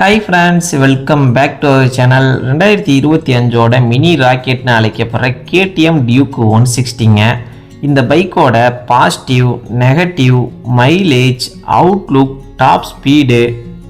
Hi friends welcome back to our channel ரெண்டாயிரத்தி இருபத்தி அஞ்சோட மினி ராக்கெட்னு அழைக்கப்படுற கேடிஎம் டியூக்கு ஒன் சிக்ஸ்டிங்க இந்த பைக்கோட positive negative mileage outlook top speed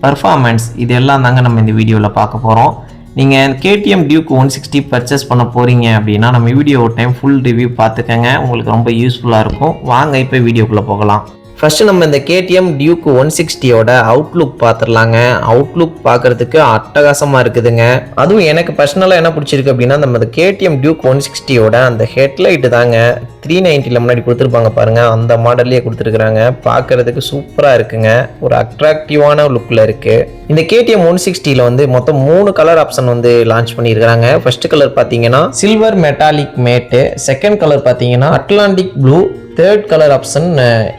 performance இதெல்லாம் தாங்க நம்ம இந்த வீடியோவில் பார்க்க போகிறோம் நீங்கள் KTM Duke one sixty purchase பண்ண போகிறீங்க அப்படின்னா நம்ம வீடியோ ஒரு டைம் ஃபுல் ரிவ்யூ பார்த்துக்கங்க. உங்களுக்கு ரொம்ப யூஸ்ஃபுல்லாக இருக்கும். வாங்க இப்போ வீடியோக்குள்ளே போகலாம். ஃபஸ்ட்டு நம்ம இந்த கேடிஎம் டியூக் ஒன் சிக்ஸ்டியோட அவுட்லுக் பார்த்துடலாங்க அவுட்லுக் பார்க்கறதுக்கு அட்டகாசமாக இருக்குதுங்க. அதுவும் எனக்கு பர்சனலாக என்ன பிடிச்சிருக்கு அப்படின்னா நம்ம இந்த கேடிஎம் டியூக் ஒன் சிக்ஸ்டியோட அந்த ஹெட்லைட்டு தாங்க த்ரீ நைன்ட்டியில் முன்னாடி கொடுத்துருப்பாங்க பாருங்கள் அந்த மாடல்லையே கொடுத்துருக்குறாங்க. பார்க்கறதுக்கு சூப்பராக இருக்குங்க. ஒரு அட்ராக்டிவான லுக்கில் இருக்குது இந்த கேடிஎம் ஒன் சிக்ஸ்டியில் வந்து மொத்தம் மூணு கலர் ஆப்ஷன் வந்து லான்ச் பண்ணியிருக்கிறாங்க ஃபர்ஸ்ட் கலர் பார்த்தீங்கன்னா silver metallic matte second colour பார்த்தீங்கன்னா Atlantic blue third colour option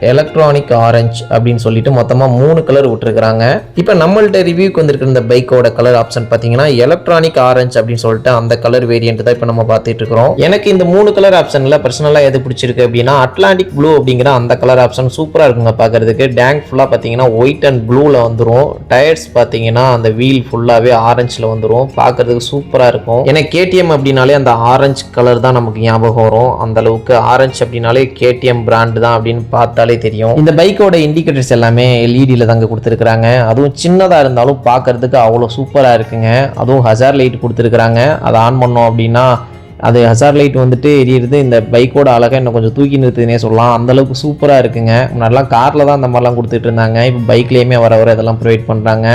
electronic orange அப்படின்னு சொல்லிட்டு மொத்தமாக மூணு கலர் விட்டுருக்குறாங்க. இப்போ நம்மள்ட்ட ரிவ்யூக்கு வந்திருக்கிற இந்த பைக்கோட கலர் ஆப்ஷன் பார்த்தீங்கன்னா எலக்ட்ரானிக் ஆரஞ்சு அப்படின்னு சொல்லிட்டு அந்த கலர் வேரியன்ட் தான் இப்போ நம்ம பார்த்துட்டு இருக்கிறோம். எனக்கு இந்த மூணு கலர் ஆப்ஷனில் பர்சனலாக எது பிடிச்சிருக்கு அப்படின்னா அட்லாண்டிக் ப்ளூ அப்படிங்கிற அந்த கலர் ஆப்ஷன் சூப்பராக இருக்குங்க பார்க்கறதுக்கு டேங்க் ஃபுல்லாக பார்த்தீங்கன்னா ஒயிட் அண்ட் ப்ளூவில் வந்துடும் டயர்ஸ் பார்த்தீங்கன்னா அந்த வீல் ஃபுல்லாகவே ஆரஞ்சில் வந்துடும் பார்க்கறதுக்கு சூப்பராக இருக்கும். ஏன்னா கேடிஎம் அப்படின்னாலே அந்த ஆரஞ்சு கலர் தான் நமக்கு ஞாபகம் வரும். அந்த அளவுக்கு ஆரஞ்சு அப்படின்னாலே கேடிஎம் பிராண்டு தான் அப்படின்னு பார்த்தாலே தெரியும். இந்த பைக்கோட இண்டிகேட்டர்ஸ் எல்லாமே எல்இடியில் தாங்க கொடுத்துருக்குறாங்க. அதுவும் சின்னதாக இருந்தாலும் பார்க்கறதுக்கு அவ்வளோ சூப்பராக இருக்குங்க. அதுவும் ஹசார் லைட் கொடுத்துருக்குறாங்க. அதை ஆன் பண்ணோம் அப்படின்னா அது ஹசார் லைட் வந்துட்டு எரியிறது இந்த பைக்கோட அழகாக இன்னும் கொஞ்சம் தூக்கி நிறுத்துனே சொல்லலாம். அந்தளவுக்கு சூப்பராக இருக்குங்க. முன்னாடிலாம் காரில் தான் அந்த மாதிரிலாம் கொடுத்துட்டு இருந்தாங்க. இப்போ பைக்லேயுமே வர வர இதெல்லாம் ப்ரொவைட் பண்ணுறாங்க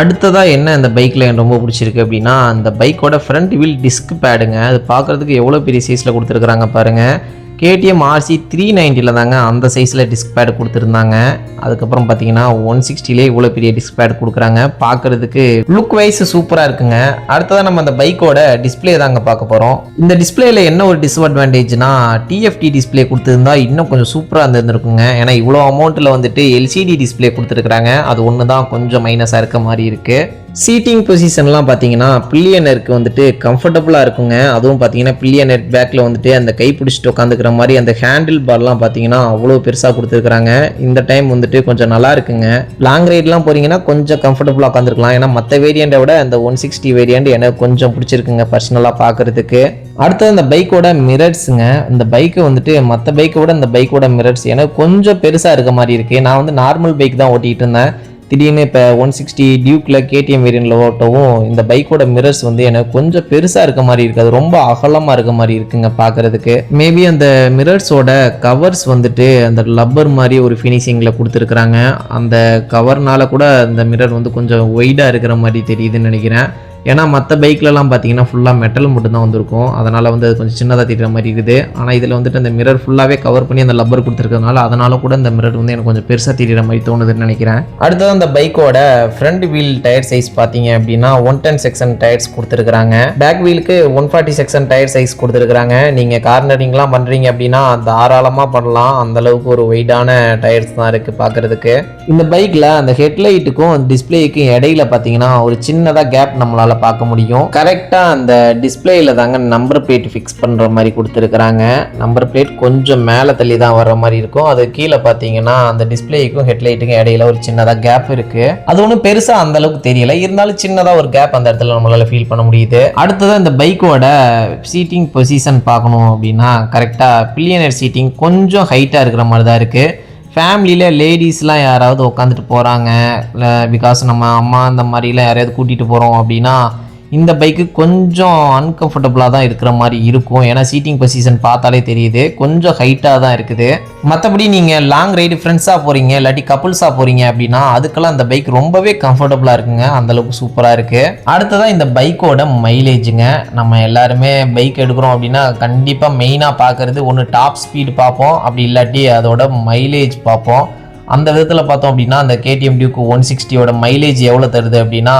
அடுத்ததாக என்ன இந்த பைக்கில் எனக்கு ரொம்ப பிடிச்சிருக்கு அப்படின்னா அந்த பைக்கோட ஃப்ரண்ட் வீல் டிஸ்க் பேடுங்க அது பார்க்குறதுக்கு எவ்வளோ பெரிய சைஸில் கொடுத்துருக்குறாங்க பாருங்கள் கேடிஎம் ஆர்சி த்ரீ நைன்ட்டியில் தாங்க அந்த சைஸில் டிஸ்க் பேடு கொடுத்துருந்தாங்க. அதுக்கப்புறம் பார்த்தீங்கன்னா ஒன் சிக்ஸ்டிலே இவ்வளோ பெரிய டிஸ்க் பேட் கொடுக்குறாங்க. பார்க்குறதுக்கு லுக் வைஸ் சூப்பராக இருக்குங்க. அடுத்ததாக நம்ம அந்த பைக்கோட டிஸ்பிளே தாங்க பார்க்க போகிறோம் இந்த டிஸ்பிளேல என்ன ஒரு டிஸ்அட்வான்டேஜ்னா டிஎஃப்டி டிஸ்பிளே கொடுத்துருந்தா இன்னும் கொஞ்சம் சூப்பராக இருந்திருக்குங்க. ஏன்னா இவ்வளோ அமௌண்ட்டில் வந்துட்டு எல்சிடி டிஸ்பிளே கொடுத்துருக்குறாங்க. அது ஒன்று தான் கொஞ்சம் மைனஸாக இருக்க மாதிரி இருக்குது சீட்டிங் பொசிஷன்லாம் பார்த்தீங்கன்னா பில்லியனருக்கு வந்துட்டு கம்ஃபர்டபுளாக இருக்குங்க. அதுவும் பார்த்தீங்கன்னா பில்லியனர் பேக்கில் வந்துட்டு அந்த கை பிடிச்சிட்டு உட்காந்துக்கிற மாதிரி அந்த ஹேண்டில் பார்லாம் பார்த்தீங்கன்னா அவ்வளோ பெருசாக கொடுத்துருக்குறாங்க. இந்த டைம் வந்துட்டு கொஞ்சம் நல்லா இருக்குங்க. லாங் ரைட்லாம் போகிறீங்கன்னா கொஞ்சம் கம்ஃபர்டபுளாக உட்காந்துருக்கலாம். ஏன்னா மற்ற வேரியண்ட்டை விட அந்த ஒன் சிக்ஸ்டி வேரியண்ட் எனக்கு கொஞ்சம் பிடிச்சிருக்குங்க பர்சனலாக பார்க்குறதுக்கு. அடுத்தது இந்த பைக்கோட மிரர்ஸுங்க இந்த பைக்கு வந்துட்டு மற்ற பைக்கை விட இந்த பைக்கோட மிரர்ஸ் எனக்கு கொஞ்சம் பெருசாக இருக்க மாதிரி இருக்குது நான் வந்து நார்மல் பைக் தான் ஓட்டிகிட்டு இருந்தேன். திடீர்னு இப்போ ஒன் சிக்ஸ்டி டியூக்கில் கேடிஎம் வேரியண்ட்டில் ஓட்டவும் இந்த பைக்கோட மிரர்ஸ் வந்து எனக்கு கொஞ்சம் பெருசாக இருக்க மாதிரி இருக்குது அது ரொம்ப அகலமாக இருக்க மாதிரி இருக்குங்க பார்க்குறதுக்கு மேபி அந்த மிரர்ஸோட கவர்ஸ் வந்துட்டு அந்த லப்பர் மாதிரி ஒரு ஃபினிஷிங்கில் கொடுத்துருக்குறாங்க. அந்த கவர்னால கூட அந்த மிரர் வந்து கொஞ்சம் ஒய்டாக இருக்கிற மாதிரி தெரியுதுன்னு நினைக்கிறேன். ஏன்னா மற்ற பைக்லலாம் பார்த்தீங்கன்னா ஃபுல்லாக மெட்டல் மட்டும்தான் வந்திருக்கும். அதனால் வந்து அது கொஞ்சம் சின்னதாக தெரியுற மாதிரி இருக்குது. ஆனால் இதில் வந்துட்டு அந்த மிரர் ஃபுல்லாகவே கவர் பண்ணி அந்த லப்பர் கொடுத்துருக்கறதுனால அதனால கூட இந்த மிரர் வந்து எனக்கு கொஞ்சம் பெருசாக தெரியுற மாதிரி தோணுதுன்னு நினைக்கிறேன். அடுத்தது அந்த பைக்கோட ஃப்ரண்ட் வீல் டயர் சைஸ் பார்த்தீங்க அப்படின்னா ஒன் டென் செக்ஷன் டயர்ஸ் கொடுத்துருக்குறாங்க. Back வீலுக்கு one forty section tyre size கொடுத்துருக்குறாங்க. நீங்கள் கார்னரிங்லாம் பண்ணுறீங்க அப்படின்னா தாராளமாக பண்ணலாம். அந்தளவுக்கு ஒரு வெயிட்டான டயர்ஸ் தான் இருக்குது பார்க்குறதுக்கு இந்த பைக்கில் அந்த ஹெட்லைட்டுக்கும் டிஸ்பிளேக்கும் இடையில பார்த்தீங்கன்னா ஒரு சின்னதாக கேப் நம்மளால் பார்க்க முடியும். கரெக்டாக அந்த டிஸ்பிளேயில் தாங்க நம்பர் பிளேட் ஃபிக்ஸ் பண்ணுற மாதிரி கொடுத்துருக்குறாங்க. நம்பர் பிளேட் கொஞ்சம் மேலே தள்ளி தான் வர மாதிரி இருக்கும். அது கீழே பார்த்தீங்கன்னா அந்த டிஸ்பிளேக்கும் ஹெட்லைட்டுக்கும் இடையில ஒரு சின்னதாக கேப் இருக்குது அது ஒன்றும் பெருசாக அந்த அளவுக்கு தெரியல. இருந்தாலும் சின்னதாக ஒரு கேப் அந்த இடத்துல நம்மளால் ஃபீல் பண்ண முடியுது. அடுத்தது இந்த பைக்கோட சீட்டிங் பொசிஷன் பார்க்கணும் அப்படின்னா கரெக்டாக பில்லியனர் சீட்டிங் கொஞ்சம் ஹைட்டாக இருக்கிற மாதிரி தான் இருக்குது ஃபேமிலியில் லேடிஸ்லாம் யாராவது உட்காந்துட்டு போகிறாங்க இல்லை பிகாஸ் நம்ம அம்மா அந்த மாதிரிலாம் யாரையாவது கூட்டிகிட்டு போகிறோம் அப்படின்னா இந்த பைக்கு கொஞ்சம் அன்கம்ஃபர்டபுளாக தான் இருக்கிற மாதிரி இருக்கும். ஏன்னா சீட்டிங் பொசிஷன் பார்த்தாலே தெரியுது. கொஞ்சம் ஹைட்டாக தான் இருக்குது. மற்றபடி நீங்கள் லாங் ரைடு ஃப்ரெண்ட்ஸாக போகிறீங்க இல்லாட்டி கப்புள்ஸாக போகிறீங்க அப்படின்னா அதுக்கெல்லாம் இந்த பைக் ரொம்பவே கம்ஃபர்டபுளாக இருக்குங்க. அந்தளவுக்கு சூப்பராக இருக்குது அடுத்ததான் இந்த பைக்கோட மைலேஜுங்க நம்ம எல்லாருமே பைக் எடுக்கிறோம் அப்படின்னா கண்டிப்பாக மெயினாக பார்க்குறது ஒன்று டாப் ஸ்பீடு பார்ப்போம். அப்படி இல்லாட்டி அதோட மைலேஜ் பார்ப்போம். அந்த விதத்தில் பார்த்தோம் அப்படின்னா அந்த கேடிஎம் டியூக்கு ஒன் சிக்ஸ்டியோட மைலேஜ் எவ்வளோ தருது அப்படின்னா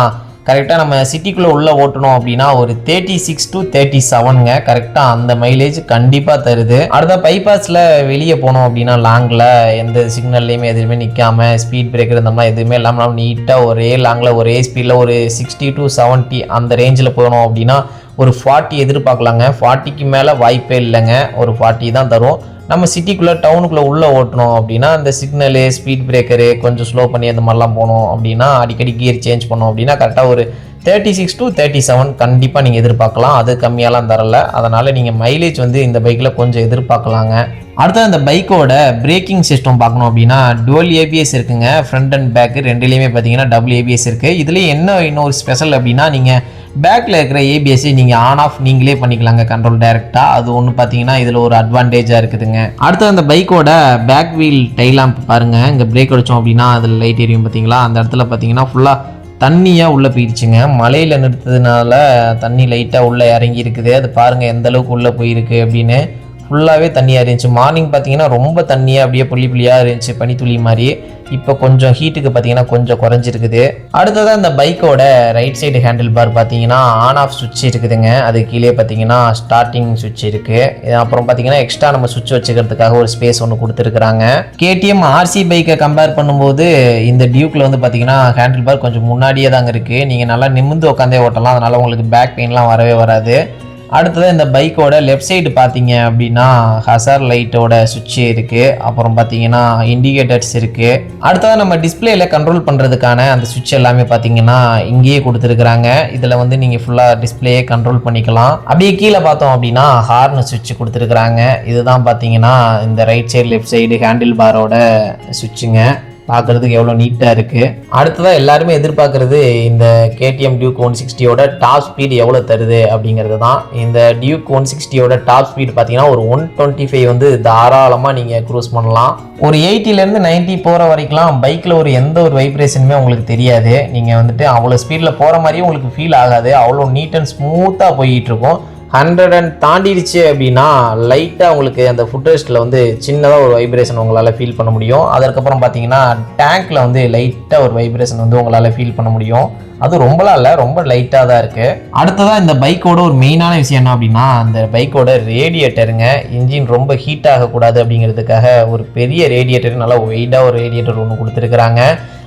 கரெக்டாக நம்ம சிட்டிக்குள்ளே உள்ளே ஓட்டணும் அப்படின்னா ஒரு தேர்ட்டி சிக்ஸ் டு தேர்ட்டி செவனுங்க கரெக்டாக அந்த மைலேஜ் கண்டிப்பாக தருது. அடுத்த பைபாஸில் வெளியே போனோம் அப்படின்னா லாங்கில் எந்த சிக்னல்லையுமே எதுவுமே நிற்காம ஸ்பீட் பிரேக்கர் இந்த மாதிரி எதுவுமே இல்லாமல் நீட்டாக ஒரே லாங்கில் ஒரே ஸ்பீடில் ஒரு சிக்ஸ்டி டு செவன்ட்டி அந்த ரேஞ்சில் போனோம் அப்படின்னா ஒரு ஃபார்ட்டி எதிர்பார்க்கலாங்க. ஃபார்ட்டிக்கு மேலே வாய்ப்பே இல்லைங்க. ஒரு ஃபார்ட்டி தான் தரும். நம்ம சிட்டிக்குள்ளே டவுனுக்குள்ளே உள்ளே ஓட்டணும் அப்படின்னா அந்த சிக்னலு ஸ்பீட் பிரேக்கரு கொஞ்சம் ஸ்லோ பண்ணி அந்த மாதிரிலாம் போகணும் அப்படின்னா அடிக்கடி கியர் சேஞ்ச் பண்ணோம் அப்படின்னா கரெக்டாக ஒரு thirty six to thirty seven கண்டிப்பாக நீங்கள் எதிர்பார்க்கலாம். அது கம்மியாலாம் தரல. அதனால் நீங்கள் மைலேஜ் வந்து இந்த பைக்கில் கொஞ்சம் எதிர்பார்க்கலாங்க. அடுத்தது அந்த பைக்கோட பிரேக்கிங் சிஸ்டம் பார்க்கணும் அப்படின்னா டுவல் ஏபிஎஸ் இருக்குங்க. ஃப்ரண்ட் அண்ட் பேக்கு ரெண்டுலேயுமே பார்த்தீங்கன்னா டபுள் ஏபிஎஸ் இருக்குது இதுலேயும் என்ன இன்னொரு ஸ்பெஷல் அப்படின்னா நீங்கள் பேக்கில் இருக்கிற ஏபிஎஸ்சி நீங்கள் ஆன் ஆஃப் நீங்களே பண்ணிக்கலாங்க கண்ட்ரோல் டைரெக்டாக அது ஒன்று பார்த்தீங்கன்னா இதில் ஒரு அட்வான்டேஜாக இருக்குதுங்க. அடுத்து அந்த பைக்கோட பேக் வீல் டைலாம்ப் பாருங்கள் இங்கே பிரேக் அடித்தோம் அப்படின்னா அதில் லைட் எரியும் பார்த்தீங்களா அந்த இடத்துல பார்த்தீங்கன்னா ஃபுல்லாக தண்ணியாக உள்ளே போயிடுச்சுங்க மலையில் நிறுத்ததுனால தண்ணி லைட்டாக உள்ளே இறங்கி இருக்குது அது பாருங்கள் எந்த அளவுக்கு உள்ளே போயிருக்கு அப்படின்னு. ஃபுல்லாகவே தண்ணியாக இருந்துச்சு. மார்னிங் பார்த்தீங்கன்னா ரொம்ப தண்ணியாக அப்படியே புள்ளி புள்ளியாக இருந்துச்சு பனித்துளி மாதிரி. இப்போ கொஞ்சம் ஹீட்டுக்கு பார்த்தீங்கன்னா கொஞ்சம் குறைஞ்சிருக்குது. அடுத்ததாக இந்த பைக்கோட ரைட் சைடு ஹேண்டில் பார் பார்த்தீங்கன்னா ஆன் ஆஃப் சுவிட்ச் இருக்குதுங்க. அது கீழே பார்த்தீங்கன்னா ஸ்டார்டிங் சுவிட்ச் இருக்குது அப்புறம் பார்த்தீங்கன்னா எக்ஸ்ட்ரா நம்ம சுவிட்ச் வச்சுக்கிறதுக்காக ஒரு ஸ்பேஸ் ஒன்று கொடுத்துருக்குறாங்க. கேடிஎம் ஆர்சி பைக்கை கம்பேர் பண்ணும்போது இந்த டியூக்கில் வந்து பார்த்தீங்கன்னா ஹேண்டில் பார் கொஞ்சம் முன்னாடியே தாங்க இருக்குது நீங்கள் நல்லா நிமிர்ந்து உட்காந்தே ஓட்டலாம். அதனால் உங்களுக்கு பேக் பெயின்லாம் வரவே வராது. அடுத்தது இந்த பைக்கோட லெஃப்ட் சைடு பார்த்தீங்க அப்படின்னா ஹசார் லைட்டோட சுவிட்ச் இருக்குது அப்புறம் பார்த்தீங்கன்னா இண்டிகேட்டர்ஸ் இருக்குது அடுத்ததாக நம்ம டிஸ்பிளேயில் கண்ட்ரோல் பண்ணுறதுக்கான அந்த சுவிட்ச் எல்லாமே பார்த்தீங்கன்னா இங்கேயே கொடுத்துருக்குறாங்க. இதில் வந்து நீங்கள் ஃபுல்லாக டிஸ்பிளேயே கண்ட்ரோல் பண்ணிக்கலாம். அப்படியே கீழே பார்த்தோம் அப்படின்னா ஹார்ன் சுவிட்ச் கொடுத்துருக்குறாங்க. இதுதான் பார்த்தீங்கன்னா இந்த right side left side handle பாரோட சுவிட்சுங்க பார்க்குறதுக்கு எவ்வளோ நீட்டாக இருக்குது அடுத்ததாக எல்லாருமே எதிர்பார்க்குறது இந்த கேடிஎம் டியூக் ஒன் சிக்ஸ்டியோட டாப் ஸ்பீடு எவ்வளோ தருது அப்படிங்கிறது தான். இந்த டியூக் ஒன் சிக்ஸ்டியோட டாப் ஸ்பீடு பார்த்தீங்கன்னா ஒரு ஒன் டுவெண்ட்டி ஃபைவ் வந்து தாராளமாக நீங்கள் க்ரூஸ் பண்ணலாம். ஒரு எயிட்டிலேருந்து நைன்ட்டி போகிற வரைக்கும்லாம் பைக்கில் ஒரு எந்த ஒரு வைப்ரேஷனுமே உங்களுக்கு தெரியாது. நீங்கள் வந்துட்டு அவ்வளோ ஸ்பீடில் போகிற மாதிரியும் உங்களுக்கு ஃபீல் ஆகாது. அவ்வளோ நீட் அண்ட் ஸ்மூத்தாக போயிட்டுருக்கும் ஹண்ட்ரட் அண்ட் தாண்டிடுச்சு அப்படின்னா லைட்டாக உங்களுக்கு அந்த ஃபுட் ரெஸ்ட்டில் வந்து சின்னதாக ஒரு வைப்ரேஷன் உங்களால் ஃபீல் பண்ண முடியும். அதற்கப்புறம் பார்த்தீங்கன்னா டேங்க்கில் வந்து லைட்டாக ஒரு வைப்ரேஷன் வந்து உங்களால் ஃபீல் பண்ண முடியும். அது ரொம்பலாம் இல்லை ரொம்ப லைட்டாக தான் இருக்குது அடுத்ததாக இந்த பைக்கோட ஒரு மெயினான விஷயம் என்ன அப்படின்னா அந்த பைக்கோட ரேடியேட்டருங்க இன்ஜின் ரொம்ப ஹீட் ஆகக்கூடாது அப்படிங்கிறதுக்காக ஒரு பெரிய ரேடியேட்டர் நல்லா வெயிட்டாக ஒரு ரேடியேட்டர் ஒன்று கொடுத்துருக்குறாங்க.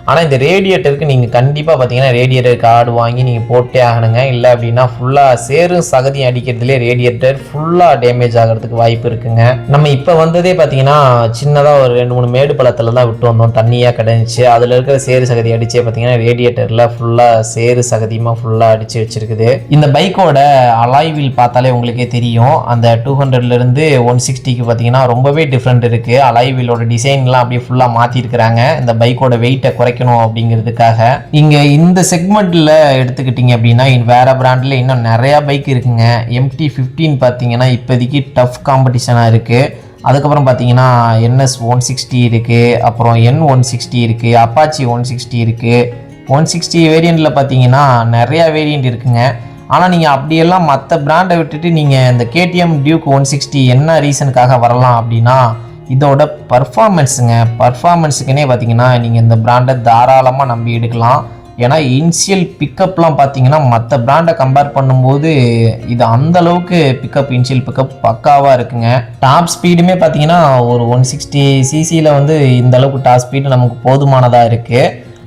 ஆனால் இந்த ரேடியேட்டருக்கு நீங்கள் கண்டிப்பாக பார்த்தீங்கன்னா ரேடியேட்டர் கார்டு வாங்கி நீங்கள் போட்டே ஆகணுங்க. இல்லை அப்படின்னா ஃபுல்லாக சேரும் சகதியும் அடிக்கிறதுலே ரேடியேட்டர் ஃபுல்லாக டேமேஜ் ஆகிறதுக்கு வாய்ப்பு இருக்குங்க. நம்ம இப்போ வந்ததே பார்த்தீங்கன்னா சின்னதாக ஒரு ரெண்டு மூணு மேடு பள்ளத்தில் தான் விட்டு வந்தோம். தண்ணியாக கிடந்துச்சு. அதில் இருக்கிற சேரு சகதி அடிச்சே பார்த்தீங்கன்னா ரேடியேட்டரில் ஃபுல்லாக சேரு சகதியமாக ஃபுல்லாக அடித்து வச்சிருக்குது. இந்த பைக்கோட அலாய்வில் பார்த்தாலே உங்களுக்கே தெரியும். அந்த டூ ஹண்ட்ரட்லேருந்து ஒன் சிக்ஸ்டிக்கு பார்த்தீங்கன்னா ரொம்பவே டிஃப்ரெண்ட் இருக்குது அலாய் டிசைன்லாம் அப்படியே ஃபுல்லாக மாற்றிருக்கிறாங்க இந்த பைக்கோட வெயிட்டை குறைக்கணும் அப்படிங்கிறதுக்காக இங்கே இந்த செக்மெண்ட்டில் எடுத்துக்கிட்டிங்க அப்படின்னா வேறு வேற பிராண்டில் இன்னும் நிறையா பைக் இருக்குங்க. எம்டி ஃபிஃப்டீன் பார்த்தீங்கன்னா இப்போதைக்கு டஃப் காம்படிஷனாக இருக்குது அதுக்கப்புறம் பார்த்தீங்கன்னா என்எஸ் ஒன் சிக்ஸ்டி இருக்குது அப்புறம் என் ஒன் சிக்ஸ்டி இருக்குது அப்பாச்சி ஒன் சிக்ஸ்டி இருக்குது ஒன் சிக்ஸ்டி வேரியண்ட்டில் பார்த்தீங்கன்னா நிறையா வேரியண்ட் இருக்குங்க. ஆனால் நீங்கள் அப்படியெல்லாம் மற்ற பிராண்டை விட்டுட்டு நீங்கள் இந்த கேடிஎம் டியூக் ஒன் சிக்ஸ்டி என்ன ரீசனுக்காக வரலாம் அப்படின்னா இதோட பர்ஃபார்மன்ஸுங்க பர்ஃபார்மன்ஸுக்குனே பார்த்தீங்கன்னா நீங்கள் இந்த பிராண்டை தாராளமாக நம்பி எடுக்கலாம். ஏன்னா இன்ஷியல் பிக்கப்லாம் பார்த்தீங்கன்னா மற்ற பிராண்டை கம்பேர் பண்ணும்போது இது அந்த அளவுக்கு பிக்கப் இன்ஷியல் பிக்கப் பக்காவாக இருக்குங்க. டாப் ஸ்பீடுமே பார்த்தீங்கன்னா ஒரு ஒன் சிக்ஸ்டி சிசியில் வந்து இந்த அளவுக்கு டாப் ஸ்பீடு நமக்கு போதுமானதாக இருக்குது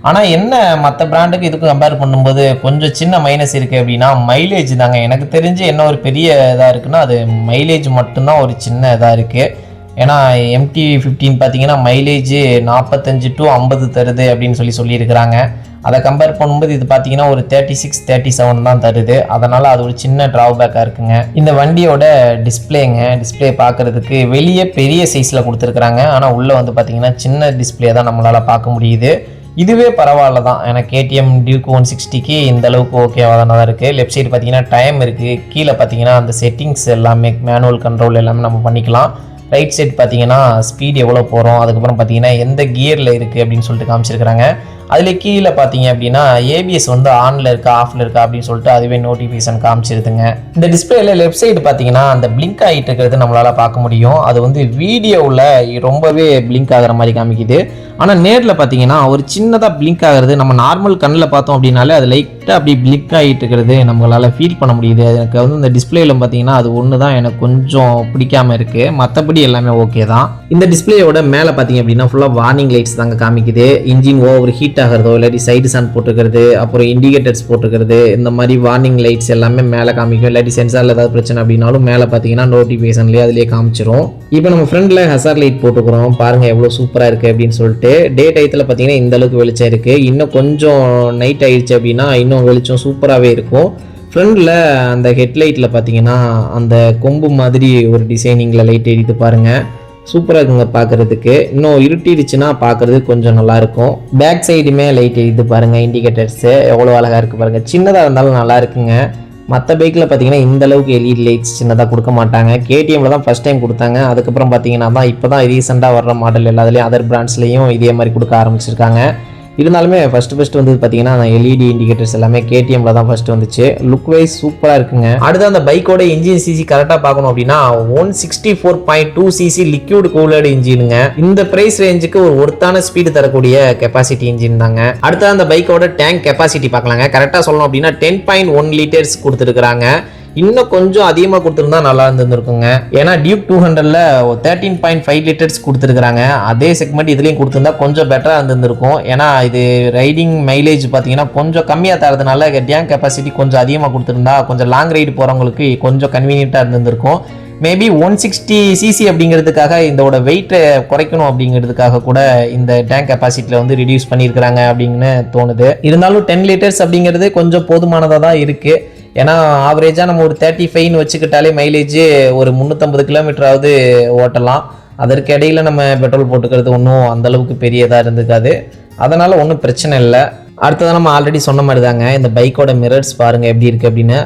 ஆனால் என்ன மற்ற பிராண்டுக்கு இதுக்கும் கம்பேர் பண்ணும்போது கொஞ்சம் சின்ன மைனஸ் இருக்குது அப்படின்னா மைலேஜ் தாங்க. எனக்கு தெரிஞ்சு என்ன ஒரு பெரிய இதாக இருக்குன்னா அது மைலேஜ் மட்டும்தான் ஒரு சின்ன இதாக இருக்குது ஏன்னா எம்டி ஃபிஃப்டீன் பார்த்தீங்கன்னா மைலேஜ் நாற்பத்தஞ்சு டு ஐம்பது தருது அப்படின்னு சொல்லி சொல்லியிருக்கிறாங்க. அதை கம்பேர் பண்ணும்போது இது பார்த்தீங்கன்னா ஒரு தேர்ட்டி சிக்ஸ் தேர்ட்டி செவன் தான் தருது. அதனால் அது ஒரு சின்ன ட்ராபேக்காக இருக்குங்க. இந்த வண்டியோட டிஸ்பிளேங்க டிஸ்பிளே பார்க்குறதுக்கு வெளியே பெரிய சைஸில் கொடுத்துருக்குறாங்க. ஆனால் உள்ளே வந்து பார்த்தீங்கன்னா சின்ன டிஸ்பிளே தான் நம்மளால் பார்க்க முடியுது. இதுவே பரவாயில்ல தான். ஏன்னா கேடிஎம் டியூக் ஒன் சிக்ஸ்டிக்கு இந்த அளவுக்கு ஓகேவாக தான் இருக்குது லெஃப்ட் சைடு பார்த்தீங்கன்னா டைம் இருக்குது கீழே பார்த்தீங்கன்னா அந்த செட்டிங்ஸ் எல்லாமே மேனுவல் கண்ட்ரோல் எல்லாமே நம்ம பண்ணிக்கலாம். ரைட் சைட் பார்த்தீங்கன்னா ஸ்பீட் எவ்வளோ போகிறோம் அதுக்கப்புறம் பார்த்தீங்கன்னா எந்த கியரில் இருக்குது அப்படின்னு சொல்லிட்டு காமிச்சிருக்கிறாங்க. அதில் கீழே பார்த்தீங்க அப்படின்னா ஏபிஎஸ் வந்து ஆனில் இருக்கா ஆஃபில் இருக்கா அப்படின்னு சொல்லிட்டு அதுவே நோட்டிஃபிகேஷன் காமிச்சிருதுங்க. இந்த டிஸ்பிளேல லெஃப்ட் சைடு பார்த்தீங்கன்னா அந்த பிளிங்க் ஆகிட்டு இருக்கிறது நம்மளால் பார்க்க முடியும். அது வந்து வீடியோவில் ரொம்பவே பிளிங்க் ஆகிற மாதிரி காமிக்குது. ஆனால் நேரில் பார்த்தீங்கன்னா ஒரு சின்னதாக பிளிங்க் ஆகிறது நம்ம நார்மல் கண்ணில் பார்த்தோம் அப்படின்னாலே அது லைட்டாக அப்படி பிளிங்க் ஆகிட்டு இருக்கிறது நம்மளால் ஃபீல் பண்ண முடியுது. எனக்கு வந்து இந்த டிஸ்பிளேல பார்த்தீங்கன்னா அது ஒன்று தான் எனக்கு கொஞ்சம் பிடிக்காமல் இருக்குது மற்றபடி எல்லாமே ஓகே தான். இந்த டிஸ்பிளேயோட மேலே பார்த்தீங்க அப்படின்னா ஃபுல்லாக வார்னிங் லைட்ஸ் தாங்க காமிக்குது. இன்ஜின் ஓவர் ஹீட் ஆகிறதோ இல்லாட்டி சைடு சன் போட்டுக்கிறது அப்புறம் இண்டிகேட்டர்ஸ் போட்டுக்கிறது இந்த மாதிரி வார்னிங் லைட்ஸ் எல்லாமே மேலே காமிக்கும். இல்லாட்டி சென்சாரில் ஏதாவது பிரச்சனை அப்படின்னாலும் மேலே பார்த்தீங்கன்னா நோட்டிஃபிகேஷன்லேயே அதிலே காமிச்சிரும். இப்போ நம்ம ஃப்ரண்ட்டில் ஹசார் லைட் போட்டுக்கிறோம். பாருங்கள் எவ்வளோ சூப்பராக இருக்குது அப்படின்னு சொல்லிட்டு டே டயத்தில் பார்த்தீங்கன்னா இந்த அளவுக்கு வெளிச்சம் இருக்குது இன்னும் கொஞ்சம் நைட் ஆயிடுச்சு அப்படின்னா இன்னும் வெளிச்சம் சூப்பராகவே இருக்கும். ஃப்ரண்டில் அந்த ஹெட்லைட்டில் பார்த்தீங்கன்னா அந்த கொம்பு மாதிரி ஒரு டிசைனிங்கில் லைட் எரித்து பாருங்கள் சூப்பராக இருக்குங்க பார்க்குறதுக்கு இன்னும் இருட்டிடுச்சுன்னா பார்க்குறது கொஞ்சம் நல்லாயிருக்கும் பேக் சைடுமே லைட் எரித்து பாருங்கள் இண்டிகேட்டர்ஸு எவ்வளோ அழகாக இருக்குது பாருங்கள் சின்னதாக இருந்தாலும் நல்லா இருக்குங்க. மற்ற பைக்கில் பார்த்தீங்கன்னா இந்த அளவுக்கு எல்இடி லைட்ஸ் சின்னதாக கொடுக்க மாட்டாங்க. கேடிஎம்ல தான் ஃபஸ்ட் டைம் கொடுத்தாங்க. அதுக்கப்புறம் பார்த்தீங்கன்னா தான் இப்போ தான் ரீசெண்டாக வர்ற மாடல் எல்லாத்துலேயும் அதர் பிராண்ட்ஸ்லேயும் இதே மாதிரி கொடுக்க ஆரம்பிச்சிருக்காங்க. இருந்தாலுமே ஃபஸ்ட்டு ஃபஸ்ட்டு வந்து பார்த்தீங்கன்னா அந்த எல்இடி இண்டிகேட்டர்ஸ் எல்லாமே கேடிஎம்ல தான் ஃபஸ்ட்டு வந்துச்சு. லுக் வைஸ் சூப்பராக இருக்குங்க. அடுத்து அந்த பைக்கோட இன்ஜின் சிசி கரெக்டாக பார்க்கணும் அப்படின்னா one sixty four point two CC liquid cooled இன்ஜினுங்க இந்த பிரைஸ் ரேஞ்சுக்கு ஒரு ஒருத்தான ஸ்பீடு தரக்கூடிய கெப்பாசிட்டி இன்ஜின் தாங்க. அடுத்து அந்த பைக்கோட டேங்க் கெப்பாசிட்டி பார்க்கலாங்க. கரெக்டாக சொல்லணும் அப்படின்னா டென் பாயிண்ட் ஒன் லிட்டர்ஸ் கொடுத்துருக்காங்க இன்னும் கொஞ்சம் அதிகமாக கொடுத்துருந்தா நல்லா இருந்திருக்குங்க ஏன்னா டியூப் டூ ஹண்ட்ரட்ல தேர்ட்டீன் பாயிண்ட் ஃபைவ் லிட்டர்ஸ் கொடுத்துருக்காங்க அதே செக்மெண்ட் இதுலேயும் கொடுத்துருந்தா கொஞ்சம் பெட்டராக இருந்திருக்கும் ஏன்னா இது ரைடிங் மைலேஜ் பார்த்தீங்கன்னா கொஞ்சம் கம்மியாக தரதுனால டேங்க் கெப்பாசிட்டி கொஞ்சம் அதிகமாக கொடுத்துருந்தா கொஞ்சம் லாங் ரைடு போகிறவங்களுக்கு கொஞ்சம் கன்வீனியண்ட்டாக இருந்திருக்கும் மேபி ஒன் சிக்ஸ்டி சிசி அப்படிங்கிறதுக்காக இதோட வெயிட்டை குறைக்கணும் அப்படிங்கிறதுக்காக கூட இந்த டேங்க் கெப்பாசிட்டியில் வந்து ரிடியூஸ் பண்ணியிருக்கிறாங்க அப்படின்னு தோணுது. இருந்தாலும் டென் லிட்டர்ஸ் அப்படிங்கிறது கொஞ்சம் போதுமானதாக தான் இருக்குது ஏன்னா ஆவரேஜாக நம்ம ஒரு தேர்ட்டி ஃபைவ்னு வச்சுக்கிட்டாலே மைலேஜ் ஒரு முந்நூற்றம்பது கிலோமீட்டராவது ஓட்டலாம். அதற்கு இடையில நம்ம பெட்ரோல் போட்டுக்கிறது ஒன்றும் அந்தளவுக்கு பெரியதாக இருந்துக்காது. அதனால் ஒன்றும் பிரச்சனை இல்லை. அடுத்ததான் நம்ம ஆல்ரெடி சொன்ன மாதிரி தாங்க இந்த பைக்கோட மிரர்ஸ் பாருங்கள் எப்படி இருக்குது அப்படின்னு.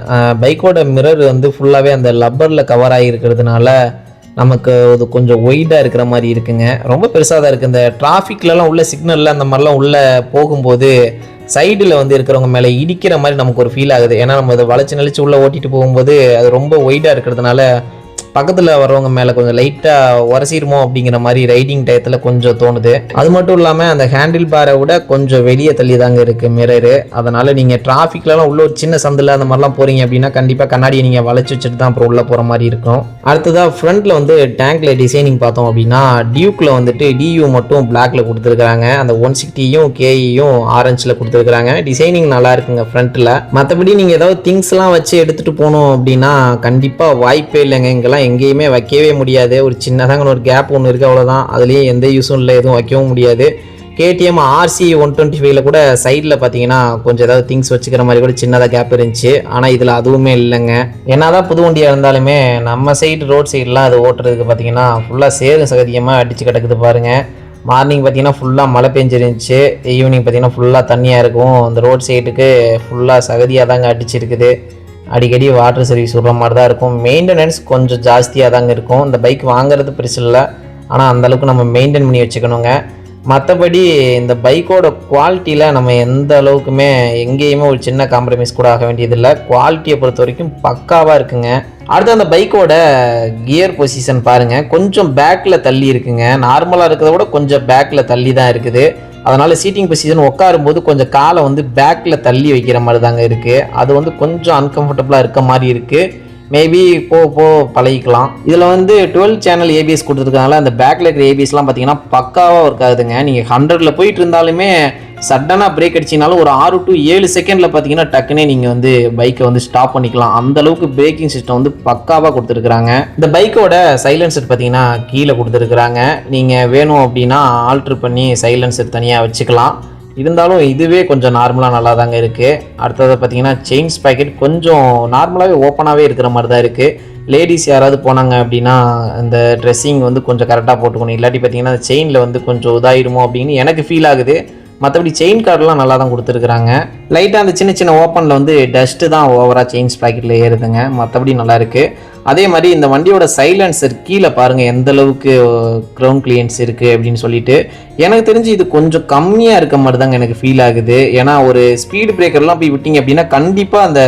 பைக்கோட மிரர் வந்து ஃபுல்லாகவே அந்த லப்பரில் கவர் ஆகியிருக்கிறதுனால நமக்கு அது கொஞ்சம் ஒய்டாக இருக்கிற மாதிரி இருக்குங்க. ரொம்ப பெருசாக தான் இருக்குது இந்த டிராஃபிக்லலாம் உள்ள சிக்னலில் அந்த மாதிரிலாம் உள்ளே போகும்போது சைடில் வந்து இருக்கிறவங்க மேலே இடிக்கிற மாதிரி நமக்கு ஒரு ஃபீல் ஆகுது. ஏன்னா நம்ம அதை வளைச்சு நெளிச்சு உள்ளே ஓட்டிட்டு போகும்போது அது ரொம்ப ஒய்டாக இருக்கிறதுனால பக்கத்தில் வரவங்க மேலே கொஞ்சம் லைட்டாக உரசிடுமோ அப்படிங்கிற மாதிரி ரைடிங் டயத்தில் கொஞ்சம் தோணுது. அது மட்டும் இல்லாமல் அந்த ஹேண்டில் பாரை விட கொஞ்சம் வெளியே தள்ளி தாங்க இருக்குது மிரரு அதனால் நீங்கள் டிராஃபிக்லலாம் உள்ள ஒரு சின்ன சந்தில் அந்த மாதிரிலாம் போகிறீங்க அப்படின்னா கண்டிப்பாக கண்ணாடியை நீங்கள் வளைச்சி வச்சுட்டு தான் அப்புறம் உள்ளே போகிற மாதிரி இருக்கும். அடுத்ததாக ஃப்ரண்ட்டில் வந்து டேங்க்கில் டிசைனிங் பார்த்தோம் அப்படின்னா டியூக்கில் வந்துட்டு டியூ மட்டும் பிளாக்ல கொடுத்துருக்காங்க அந்த ஒன் சிக்ஸ்டியும் கேஇயும் ஆரஞ்சில் கொடுத்துருக்காங்க டிசைனிங் நல்லா இருக்குங்க ஃப்ரண்ட்டில் மற்றபடி நீங்கள் ஏதாவது திங்ஸ்லாம் வச்சு எடுத்துகிட்டு போகணும் அப்படின்னா கண்டிப்பாக வாய்ப்பே இல்லைங்க. இங்கெல்லாம் எங்கேயுமே வைக்கவே முடியாது. ஒரு சின்னதாங்க ஒரு கேப் ஒன்று இருக்குது அவ்வளோதான் அதுலேயும் எந்த யூஸும் இல்லை எதுவும் வைக்கவும் முடியாது. கேடிஎம் ஆர்சி ஒன் டுவெண்ட்டி ஃபைவ்ல கூட சைடில் பார்த்தீங்கன்னா கொஞ்சம் ஏதாவது திங்ஸ் வச்சுக்கிற மாதிரி கூட சின்னதாக கேப் இருந்துச்சு. ஆனால் இதில் அதுவுமே இல்லைங்க. என்ன தான் புது வண்டியாக இருந்தாலுமே நம்ம சைடு ரோட் சைடெலாம் அது ஓட்டுறதுக்கு பார்த்தீங்கன்னா ஃபுல்லாக சேரும் சகதியமாக அடித்து கிடக்குது பாருங்கள் மார்னிங் பார்த்தீங்கன்னா ஃபுல்லாக மழை பெஞ்சிருந்துச்சு. ஈவினிங் பார்த்தீங்கன்னா ஃபுல்லாக தண்ணியாக இருக்கும். அந்த ரோட் சைடுக்கு ஃபுல்லாக சகதியாக தாங்க அடிச்சிருக்குது. அடிக்கடி வாட்டர் சர்வீஸ் விடுற மாதிரி தான் இருக்கும். மெயின்டெனன்ஸ் கொஞ்சம் ஜாஸ்தியாக தாங்க இருக்கும். இந்த பைக் வாங்குறது பெருசு இல்லை. ஆனால் அந்தளவுக்கு நம்ம மெயின்டைன் பண்ணி வச்சுக்கணுங்க. மற்றபடி இந்த பைக்கோட குவாலிட்டியில் நம்ம எந்த அளவுக்குமே எங்கேயுமே ஒரு சின்ன காம்ப்ரமைஸ் கூட ஆக வேண்டியதில்லை. குவாலிட்டியை பொறுத்த வரைக்கும் பக்காவாக இருக்குங்க. அடுத்து அந்த பைக்கோட கியர் பொசிஷன் பாருங்கள் கொஞ்சம் பேக்கில் தள்ளி இருக்குங்க. நார்மலாக இருக்கிறத விட கொஞ்சம் பேக்கில் தள்ளி தான் இருக்குது. அதனால் சீட்டிங் பொசிஷன் உட்காரும்போது கொஞ்சம் காலை வந்து பேக்கில் தள்ளி வைக்கிற மாதிரி தாங்க இருக்குது அது வந்து கொஞ்சம் அன்கம்ஃபர்டபுளாக இருக்க மாதிரி இருக்குது மேபி போ போ பழகிக்கலாம். இதில் வந்து டுவெல் சேனல் ஏபிஎஸ் கொடுத்துருக்கனால அந்த பேக்கில் இருக்கிற ஏபிஎஸ்லாம் பார்த்தீங்கன்னா பக்காவாக இருக்காதுங்க நீங்கள் ஹண்ட்ரடில் போயிட்டு இருந்தாலுமே சடனாக பிரேக் அடிச்சினாலும் ஒரு ஆறு டு ஏழு செகண்டில் பார்த்தீங்கன்னா டக்குனே நீங்கள் வந்து பைக்கை வந்து ஸ்டாப் பண்ணிக்கலாம். அந்த அளவுக்கு பிரேக்கிங் சிஸ்டம் வந்து பக்காவாக கொடுத்துருக்குறாங்க. இந்த பைக்கோட சைலன்சர் பார்த்தீங்கன்னா கீழே கொடுத்துருக்குறாங்க. நீங்கள் வேணும் அப்படின்னா ஆல்ட்ரு பண்ணி சைலன்சர் தனியாக வச்சுக்கலாம். இருந்தாலும் இதுவே கொஞ்சம் நார்மலாக நல்லா தாங்க இருக்குது அடுத்தது பார்த்தீங்கன்னா செயின்ஸ் பேக்கெட் கொஞ்சம் நார்மலாகவே ஓப்பனாகவே இருக்கிற மாதிரி தான் இருக்குது லேடிஸ் யாராவது போனாங்க அப்படின்னா இந்த ட்ரெஸ்ஸிங் வந்து கொஞ்சம் கரெக்டாக போட்டுக்கணும். இல்லாட்டி பார்த்தீங்கன்னா செயினில் வந்து கொஞ்சம் இதாகிடுமோ அப்படின்னு எனக்கு ஃபீல் ஆகுது. மற்றபடி செயின் கார்டெலாம் நல்லா தான் கொடுத்துருக்குறாங்க. லைட்டாக அந்த சின்ன சின்ன ஓப்பனில் வந்து டஸ்ட்டு தான் ஓவராக செயின்ஸ் பேக்கெட்டில் ஏறுதுங்க. மற்றபடி நல்லா இருக்குது அதே மாதிரி இந்த வண்டியோட சைலன்சர் கீழே பாருங்கள் எந்த அளவுக்கு க்ரௌண்ட் கிளியன்ஸ் இருக்குது அப்படின்னு சொல்லிட்டு. எனக்கு தெரிஞ்சு இது கொஞ்சம் கம்மியாக இருக்க மாதிரி தாங்க எனக்கு ஃபீல் ஆகுது. ஏன்னா ஒரு ஸ்பீடு பிரேக்கர்லாம் போய் விட்டீங்க அப்படின்னா கண்டிப்பாக அந்த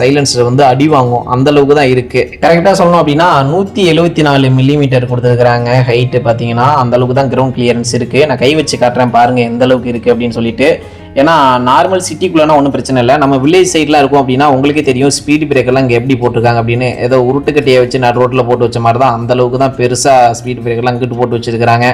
சைலன்சர் வந்து அடி வாங்கும். அந்த அளவுக்கு தான் இருக்குது கரெக்டாக சொல்லணும் அப்படின்னா நூற்றி எழுபத்தி நாலு மில்லிமீட்டர் கொடுத்துருக்குறாங்க ஹைட்டு பார்த்தீங்கன்னா அந்த அளவுக்கு தான் க்ரௌண்ட் கிளியரன்ஸ் இருக்குது நான் கை வச்சு காட்டுறேன் பாருங்கள் எந்த அளவுக்கு இருக்குது அப்படின்னு சொல்லிட்டு. ஏன்னா நார்மல் சிட்டிக்குள்ளனா ஒன்றும் பிரச்சனை இல்லை. நம்ம வில்லேஜ் சைட்லாம் இருக்கும் அப்படின்னா உங்களுக்கே தெரியும் ஸ்பீடு பிரேக்கர்லாம் இங்கே எப்படி போட்டிருக்காங்க அப்படின்னு. ஏதோ உருட்டுக்கட்டையை வச்சு நான் ரோட்டில் போட்டு வச்ச மாதிரி தான் அந்தளவுக்கு தான் பெருசாக ஸ்பீடு பிரேக்கர்லாம் இங்கிட்டு போட்டு வச்சுருக்கிறாங்க.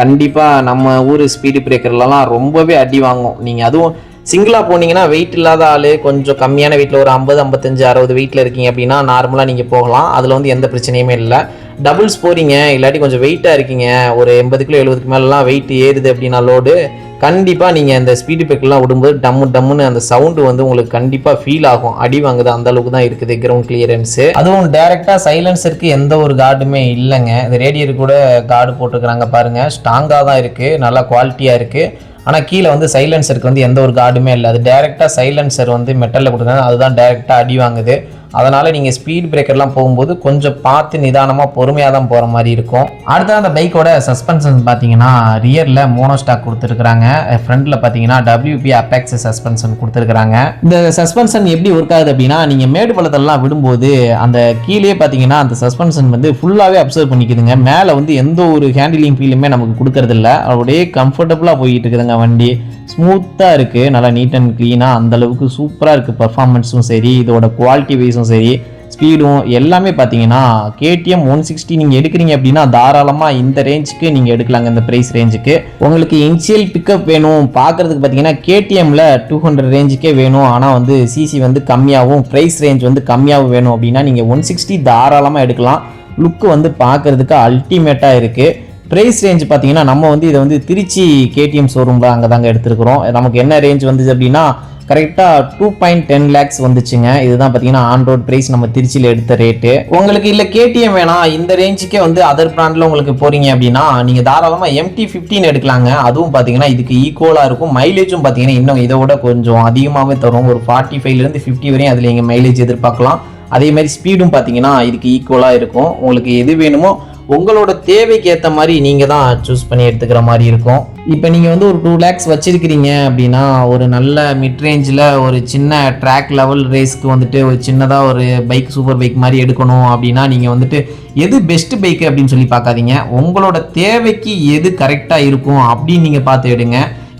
கண்டிப்பாக நம்ம ஊர் ஸ்பீடு பிரேக்கர்லலாம் ரொம்பவே அடி வாங்கும். நீங்கள் அதுவும் சிங்கிளாக போனீங்கன்னா வெயிட் இல்லாத ஆள் கொஞ்சம் கம்மியான வீட்டில் ஒரு ஐம்பது ஐம்பத்தஞ்சு அறுபது வெயிட்டில் இருக்கீங்க அப்படின்னா நார்மலாக நீங்கள் போகலாம். அதில் வந்து எந்த பிரச்சனையுமே இல்லை. டபுள்ஸ் போகிறீங்க இல்லாட்டி கொஞ்சம் வெயிட்டாக இருக்கீங்க. ஒரு எண்பது கிலோ எழுபதுக்கு மேலெலாம் வெயிட் ஏறுது அப்படின்னா லோடு கண்டிப்பாக நீங்கள் அந்த ஸ்பீடு பிரேக்கெலாம் விடும்போது டம்மு டம்முன்னு அந்த சவுண்டு வந்து உங்களுக்கு கண்டிப்பாக ஃபீல் ஆகும். அடி வாங்குது அந்த அளவுக்கு தான் இருக்குது கிரவுண்ட் கிளியரன்ஸு அதுவும் டேரெக்டாக சைலன்சருக்கு எந்த ஒரு கார்டுமே இல்லைங்க. இந்த ரேடியர் கூட கார்டு போட்டிருக்கிறாங்க பாருங்கள் ஸ்ட்ராங்காக தான் இருக்குது நல்லா குவாலிட்டியாக இருக்குது ஆனால் கீழே வந்து சைலன்சருக்கு வந்து எந்த ஒரு கார்டுமே இல்லை. அது டேரெக்டாக சைலன்சர் வந்து மெட்டலில் கொடுக்குறாங்க அதுதான் டேரெக்டாக அடி வாங்குது. அதனால் நீங்கள் ஸ்பீட் பிரேக்கர்லாம் போகும்போது கொஞ்சம் பார்த்து நிதானமாக பொறுமையாக தான் போகிற மாதிரி இருக்கும். அடுத்த அந்த பைக்கோட சஸ்பென்ஷன் பார்த்தீங்கன்னா ரியரில் மோனோ ஸ்டாக் கொடுத்துருக்குறாங்க. ஃப்ரண்டில் பார்த்தீங்கன்னா டபிள்யூபி அப்பேக்ஸ் சஸ்பென்ஷன் கொடுத்துருக்குறாங்க. இந்த சஸ்பென்ஷன் எப்படி ஒர்க் ஆகுது அப்படின்னா நீங்கள் மேடு பள்ளத்தெல்லாம் விடும்போது அந்த கீழே பார்த்தீங்கன்னா அந்த சஸ்பென்ஷன் வந்து ஃபுல்லாகவே அப்சர்வ் பண்ணிக்குதுங்க. மேலே வந்து எந்த ஒரு ஹேண்டிலிங் ஃபீலுமே நமக்கு கொடுக்கறதில்ல. அப்படியே கம்ஃபர்டபுளாக போயிட்டு இருக்குதுங்க வண்டி. ஸ்மூத்தாக இருக்குது நல்லா நீட் அண்ட் க்ளீனாக அந்தளவுக்கு சூப்பராக இருக்குது பர்ஃபார்மன்ஸும் சரி. இதோட குவாலிட்டி வைஸ் வைஸும் சரி ஸ்பீடும் எல்லாமே பார்த்தீங்கன்னா கேடிஎம் ஒன் சிக்ஸ்டி நீங்கள் எடுக்கிறீங்க அப்படின்னா தாராளமாக இந்த ரேஞ்சுக்கு நீங்கள் எடுக்கலாங்க இந்த ப்ரைஸ் ரேஞ்சுக்கு உங்களுக்கு இனிஷியல் பிக்கப் வேணும். பார்க்குறதுக்கு பார்த்தீங்கன்னா கேடிஎம்மில் டூ ஹண்ட்ரட் ரேஞ்சுக்கே வேணும். ஆனால் வந்து சிசி வந்து கம்மியாகவும் ப்ரைஸ் ரேஞ்ச் வந்து கம்மியாகவும் வேணும் அப்படின்னா நீங்கள் ஒன் சிக்ஸ்டி தாராளமாக எடுக்கலாம். லுக்கு வந்து பார்க்குறதுக்கு அல்டிமேட்டாக இருக்குது ப்ரைஸ் ரேஞ்ச் பார்த்தீங்கன்னா நம்ம வந்து இதை வந்து திருச்சி கேடிஎம் ஷோரூமில் அங்கே தாங்க எடுத்துருக்குறோம். நமக்கு என்ன ரேஞ்ச் வந்துச்சு அப்படின்னா கரெக்டாக டூ பாயிண்ட் டென் லேக்ஸ் வந்துச்சுங்க. இதுதான் பார்த்தீங்கன்னா ஆன் ரோட் ப்ரைஸ் நம்ம திருச்சியில் எடுத்த ரேட்டு உங்களுக்கு இல்லை கேடிஎம் வேணாம். இந்த ரேஞ்சுக்கே வந்து அதர் பிராண்டில் உங்களுக்கு போகிறீங்க அப்படின்னா நீங்கள் தாராளமாக எம்டி ஃபிஃப்டின் எடுக்கலாங்க. அதுவும் பார்த்தீங்கன்னா இதுக்கு ஈக்குவலாக இருக்கும். மைலேஜும் பார்த்தீங்கன்னா இன்னும் இதை விட கொஞ்சம் அதிகமாகவே தரும். ஒரு ஃபார்ட்டி ஃபைவ்லேருந்து ஃபிஃப்டி வரையும் அதில் நீங்கள் மைலேஜ் எதிர்பார்க்கலாம். அதே மாதிரி ஸ்பீடும் பார்த்தீங்கன்னா இதுக்கு ஈக்குவலாக இருக்கும். உங்களுக்கு எது வேணுமோ உங்களோட தேவைக்கு ஏற்ற மாதிரி நீங்கள் தான் சூஸ் பண்ணி எடுத்துக்கிற மாதிரி இருக்கும். இப்போ நீங்கள் வந்து ஒரு டூ லேக்ஸ் வச்சுருக்கிறீங்க அப்படின்னா ஒரு நல்ல மிட் ரேஞ்சில் ஒரு சின்ன ட்ராக் லெவல் ரேஸ்க்கு வந்துட்டு ஒரு சின்னதாக ஒரு பைக் சூப்பர் பைக் மாதிரி எடுக்கணும் அப்படின்னா நீங்கள் வந்துட்டு எது பெஸ்ட் பைக்கு அப்படின்னு சொல்லி பார்க்காதீங்க. உங்களோட தேவைக்கு எது கரெக்டாக இருக்கும் அப்படின்னு நீங்கள் பார்த்து எடுங்க.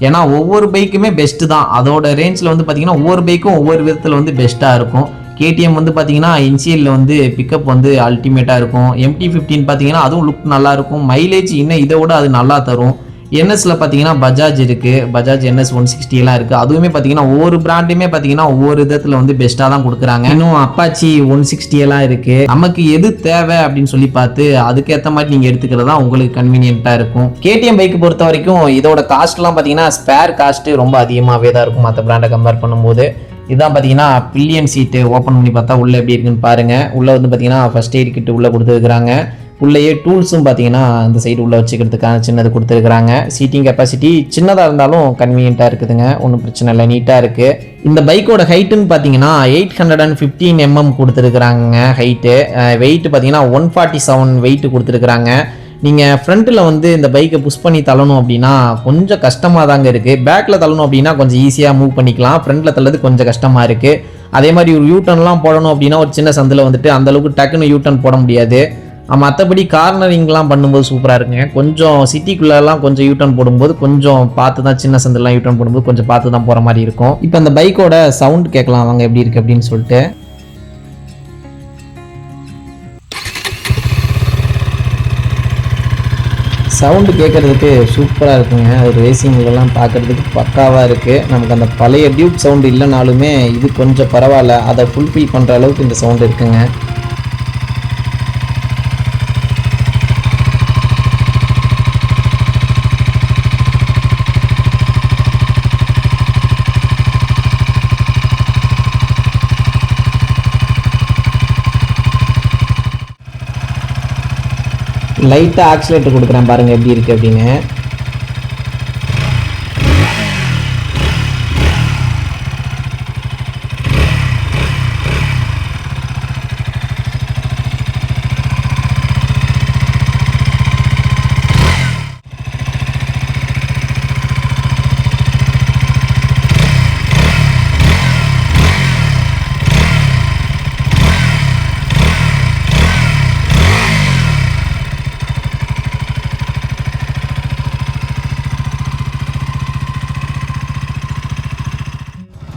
ஏன்னா ஒவ்வொரு பைக்குமே பெஸ்ட்டு தான். அதோட ரேஞ்சில் வந்து பார்த்தீங்கன்னா ஒவ்வொரு பைக்கும் ஒவ்வொரு விதத்தில் வந்து பெஸ்ட்டாக இருக்கும். கேடிஎம் வந்து பார்த்தீங்கன்னா இன்சியலில் வந்து பிக்கப் வந்து அல்டிமேட்டாக இருக்கும். எம்டி ஃபிஃப்டின் பார்த்தீங்கன்னா அதுவும் லுக் நல்லாயிருக்கும் மைலேஜ் இன்னும் இதை விட அது நல்லா தரும். என்எஸ்ல பார்த்தீங்கன்னா பஜாஜ் இருக்குது பஜாஜ் என்எஸ் ஒன் சிக்ஸ்டிலாம் இருக்குது அதுவுமே பார்த்தீங்கன்னா ஒவ்வொரு பிராண்டுமே பார்த்தீங்கன்னா ஒவ்வொரு விதத்தில் வந்து பெஸ்ட்டாக தான் கொடுக்குறாங்க. இன்னும் அப்பாச்சி ஒன் சிக்ஸ்டியெல்லாம் இருக்குது நமக்கு எது தேவை அப்படின்னு சொல்லி பார்த்து அதுக்கேற்ற மாதிரி நீங்கள் எடுத்துக்கிறது தான் உங்களுக்கு கன்வீனியண்ட்டாக இருக்கும். கேடிஎம் பைக் பொறுத்த வரைக்கும் இதோட காஸ்ட்லாம் பார்த்தீங்கன்னா ஸ்பேர் காஸ்ட்டு ரொம்ப அதிகமாகவே தான் இருக்கும் மற்ற பிராண்டை கம்பேர் பண்ணும்போது. இதான் பார்த்தீங்கன்னா பில்லியன் சீட்டு ஓப்பன் பண்ணி பார்த்தா உள்ளே எப்படி இருக்குன்னு பாருங்கள் உள்ளே வந்து பார்த்தீங்கன்னா ஃபஸ்ட் எய்ட் கிட்டு உள்ளே கொடுத்துருக்குறாங்க உள்ளேயே டூல்ஸும் பார்த்தீங்கன்னா அந்த சைடு உள்ளே வச்சுக்கிறதுக்கான சின்னது கொடுத்துருக்குறாங்க. சீட்டிங் கெப்பாசிட்டி சின்னதாக இருந்தாலும் கன்வீனியண்ட்டாக இருக்குதுங்க. ஒன்றும் பிரச்சனை இல்லை. நீட்டாக இருக்குது இந்த பைக்கோட ஹைட்டுன்னு பார்த்தீங்கன்னா eight hundred and fifteen MM கொடுத்துருக்குறாங்க ஹைட்டு வெயிட் பார்த்தீங்கன்னா ஒன் ஃபார்ட்டி செவன் வெயிட் கொடுத்துருக்குறாங்க. நீங்கள் ஃப்ரண்ட்டில் வந்து இந்த பைக்கை புஷ் பண்ணி தள்ளணும் அப்படின்னா கொஞ்சம் கஷ்டமாக தாங்க இருக்குது பேக்கில் தள்ளணும் அப்படின்னா கொஞ்சம் ஈஸியாக மூவ் பண்ணிக்கலாம். ஃப்ரண்ட்டில் தள்ளது கொஞ்சம் கஷ்டமாக இருக்குது அதே மாதிரி ஒரு யூட்டர்ன்லாம் போடணும் அப்படின்னா ஒரு சின்ன சந்தில் வந்துட்டு அந்தளவுக்கு டக்குன்னு யூட்டர்ன் போட முடியாது. மற்றபடி கார்னரிங்லாம் பண்ணும்போது சூப்பராக இருக்குங்க. கொஞ்சம் சிட்டிக்குள்ளெல்லாம் கொஞ்சம் யூட்டர்ன் போடும்போது கொஞ்சம் பார்த்து தான் சின்ன சந்தெல்லாம் யூட்டர்ன் போடும்போது கொஞ்சம் பார்த்து தான் போகிற மாதிரி இருக்கும். இப்போ அந்த பைக்கோட சவுண்ட் கேட்கலாம் அவங்க எப்படி இருக்குது அப்படின்னு சொல்லிட்டு. சவுண்டு கேட்குறதுக்கு சூப்பராக இருக்குங்க. அது ரேசிங்லலாம் பார்க்குறதுக்கு பக்காவாக இருக்குது நமக்கு அந்த பழைய டியூப் சவுண்டு இல்லைனாலுமே இது கொஞ்சம் பரவாயில்ல. அதை ஃபுல்ஃபில் பண்ணுற அளவுக்கு இந்த சவுண்டு இருக்குங்க. லைட்டாக ஆக்சிலேட்டர் கொடுக்குறேன் பாருங்கள் எப்படி இருக்குது அப்படின்னு.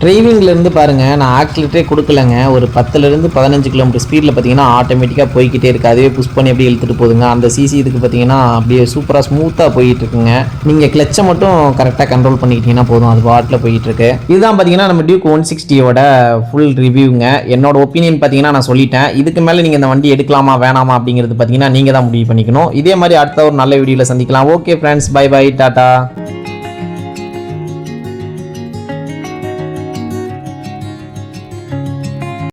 டிரைவிங்லேருந்து பாருங்கள் நான் ஆக்சிலேட்டரே கொடுக்கலங்க. ஒரு பத்துலேருந்து பதினஞ்சு கிலோமீட்டர் ஸ்பீடில் பார்த்தீங்கன்னா ஆட்டோமேட்டிக்காக போய்க்கிட்டே இருக்குது அதுவே புஷ் பண்ணி அப்படியே இழுத்துட்டு போதுங்க அந்த சிசி இதுக்கு பார்த்தீங்கன்னா அப்படியே சூப்பராக ஸ்மூத்தாக போயிட்டு இருக்குங்க. நீங்கள் கிளச்சை மட்டும் கரெக்டாக கண்ட்ரோல் பண்ணிக்கிட்டீங்கன்னா போதும். அது பாட்டில் போயிட்டு இருக்கு. இதுதான் பார்த்தீங்கன்னா நம்ம டியூக் ஒன் சிக்ஸ்டியோட ஃபுல் ரிவ்யூங்க என்னோட ஒப்பீனியன் பார்த்தீங்கன்னா நான் சொல்லிட்டேன். இதுக்கு மேலே நீங்கள் இந்த வண்டி எடுக்கலாமா வேணாமா அப்படிங்கிறது பார்த்தீங்கன்னா நீங்கள் தான் முடிவு பண்ணிக்கணும். இதே மாதிரி அடுத்த ஒரு நல்ல வீடியோவில் சந்திக்கலாம். Okay friends bye bye tata